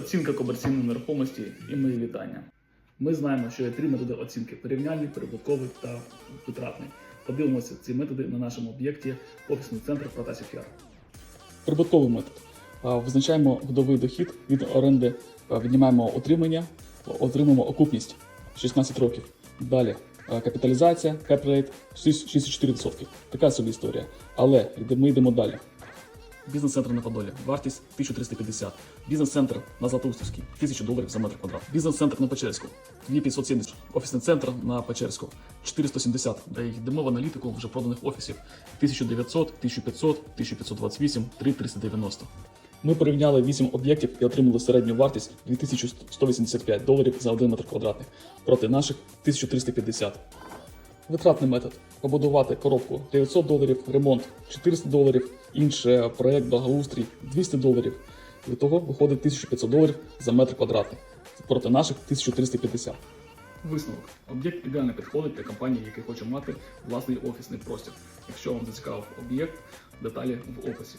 оцінка комерційної нерухомості і мої вітання. Ми знаємо, що є три методи оцінки: порівняльний, прибутковий та витратний. Подивимося ці методи на нашому об'єкті офісний центр Протасів Яр. Прибутковий метод. Визначаємо годовий дохід від оренди, віднімаємо утримання, отримаємо окупність 16 років. Далі капіталізація, капрейт 64%. Така собі історія. Але ми йдемо далі. Бізнес-центр на Подолі. Вартість 1350. Бізнес-центр на Златоустівській 1000 доларів за метр квадрат. Бізнес-центр на Печерську 2570. Офісний центр на Печерську 470. Де йдемо в аналітику вже проданих офісів 1900, 1500, 1528, 3390. Ми порівняли 8 об'єктів і отримали середню вартість 2185 доларів за 1 метр квадратний проти наших 1350. Витратний метод. Побудувати коробку 900 доларів, ремонт 400 доларів, інший проект благоустрій 200 доларів. Від того виходить 1500 доларів за метр квадратний проти наших 1350. Висновок. Об'єкт ідеально підходить для компанії, яка хоче мати власний офісний простір. Якщо вам зацікавив об'єкт, деталі в описі.